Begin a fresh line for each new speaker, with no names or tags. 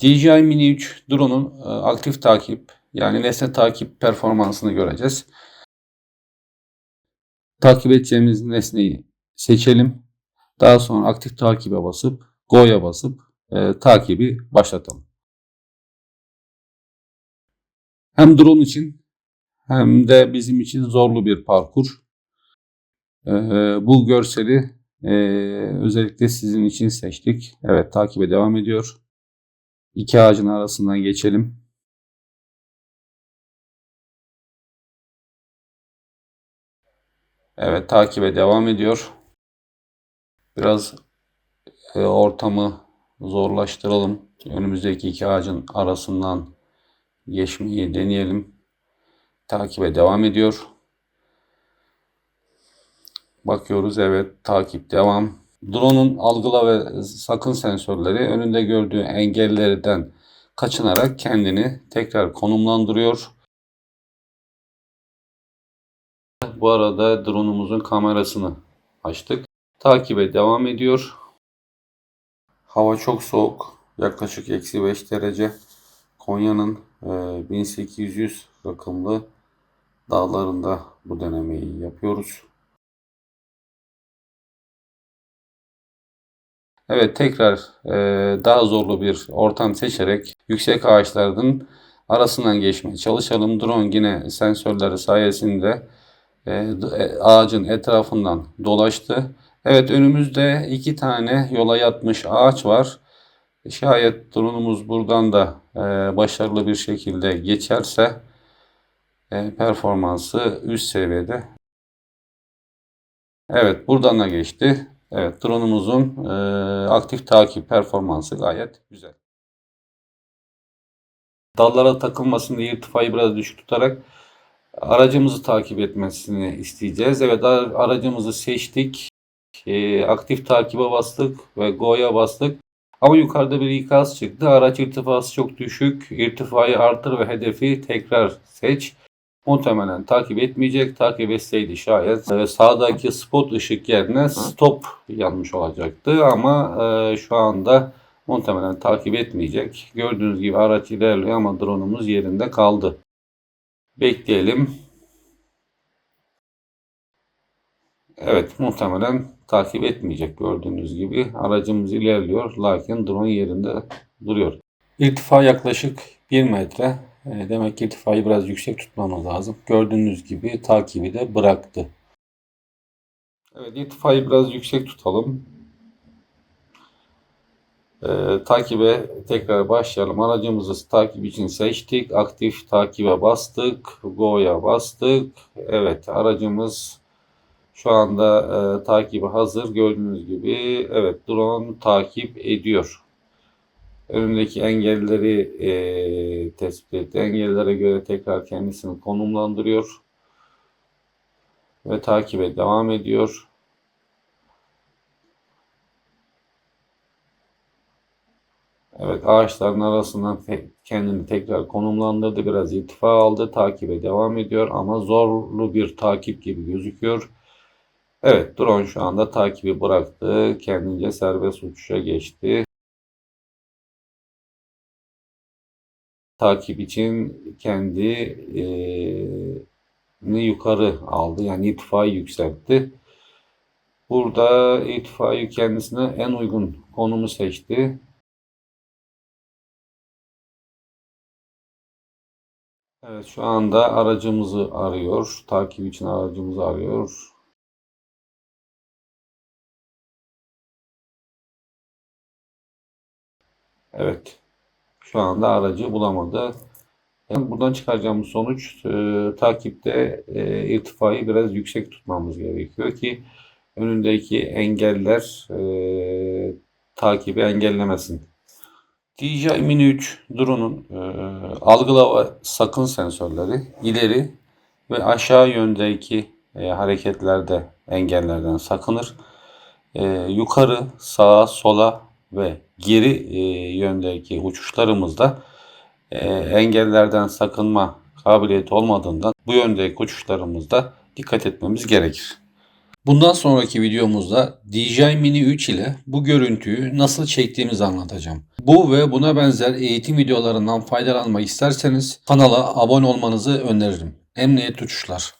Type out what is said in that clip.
DJI Mini 3 drone'un e, aktif takip yani nesne takip performansını göreceğiz. Takip edeceğimiz nesneyi seçelim. Daha sonra aktif takibe basıp Go'ya basıp e, takibi başlatalım. Hem drone için hem de bizim için zorlu bir parkur. E, bu görseli e, özellikle sizin için seçtik. Evet takibe devam ediyor. İki ağacın arasından geçelim. Evet takibe devam ediyor. Biraz e, ortamı zorlaştıralım. Önümüzdeki iki ağacın arasından geçmeyi deneyelim. Takibe devam ediyor. Bakıyoruz evet takip devam. Drone'un algıla ve sakın sensörleri önünde gördüğü engellerden kaçınarak kendini tekrar konumlandırıyor. Bu arada drone'umuzun kamerasını açtık. Takibe devam ediyor. Hava çok soğuk. Yaklaşık eksi 5 derece. Konya'nın e, 1800 rakımlı dağlarında bu denemeyi yapıyoruz. Evet tekrar e, daha zorlu bir ortam seçerek yüksek ağaçların arasından geçmeye çalışalım. Drone yine sensörleri sayesinde e, e, ağacın etrafından dolaştı. Evet önümüzde iki tane yola yatmış ağaç var. Şayet drone'umuz buradan da e, başarılı bir şekilde geçerse e, performansı üst seviyede. Evet buradan da geçti. Evet drone'umuzun e, aktif takip performansı gayet güzel. Dallara takılmasın diye irtifayı biraz düşük tutarak aracımızı takip etmesini isteyeceğiz. Evet aracımızı seçtik. E, aktif takibe bastık ve Go'ya bastık. Ama yukarıda bir ikaz çıktı. Araç irtifası çok düşük. İrtifayı artır ve hedefi tekrar seç. Muhtemelen takip etmeyecek. Takip etseydi şayet e, sağdaki spot ışık yerine stop yanmış olacaktı. Ama e, şu anda muhtemelen takip etmeyecek. Gördüğünüz gibi araç ilerliyor ama drone'umuz yerinde kaldı. Bekleyelim. Evet muhtemelen takip etmeyecek gördüğünüz gibi. Aracımız ilerliyor lakin drone yerinde duruyor. İrtifa yaklaşık 1 metre. E, demek ki irtifayı biraz yüksek tutmamız lazım. Gördüğünüz gibi takibi de bıraktı. Evet irtifayı biraz yüksek tutalım. Ee, takibe tekrar başlayalım. Aracımızı takip için seçtik. Aktif takibe bastık. Go'ya bastık. Evet aracımız şu anda e, takibi hazır. Gördüğünüz gibi evet drone takip ediyor. Önündeki engelleri e, tespit etti. Engellere göre tekrar kendisini konumlandırıyor. Ve takibe devam ediyor. Evet ağaçların arasından kendini tekrar konumlandırdı. Biraz irtifa aldı. Takibe devam ediyor ama zorlu bir takip gibi gözüküyor. Evet drone şu anda takibi bıraktı. Kendince serbest uçuşa geçti. Takip için kendini yukarı aldı. Yani irtifayı yükseltti. Burada irtifayı kendisine en uygun konumu seçti. Evet şu anda aracımızı arıyor. Takip için aracımızı arıyor. Evet. Şu anda aracı bulamadı. Yani buradan çıkaracağımız sonuç e, takipte e, irtifayı biraz yüksek tutmamız gerekiyor ki önündeki engeller e, takibi engellemesin. DJI Mini 3 drone'un e, algıla ve sakın sensörleri ileri ve aşağı yöndeki e, hareketlerde engellerden sakınır. E, yukarı, sağa, sola ve geri e, yöndeki uçuşlarımızda e, engellerden sakınma kabiliyeti olmadığından bu yöndeki uçuşlarımızda dikkat etmemiz gerekir. Bundan sonraki videomuzda DJI Mini 3 ile bu görüntüyü nasıl çektiğimizi anlatacağım. Bu ve buna benzer eğitim videolarından faydalanmak isterseniz kanala abone olmanızı öneririm. Emniyet uçuşlar.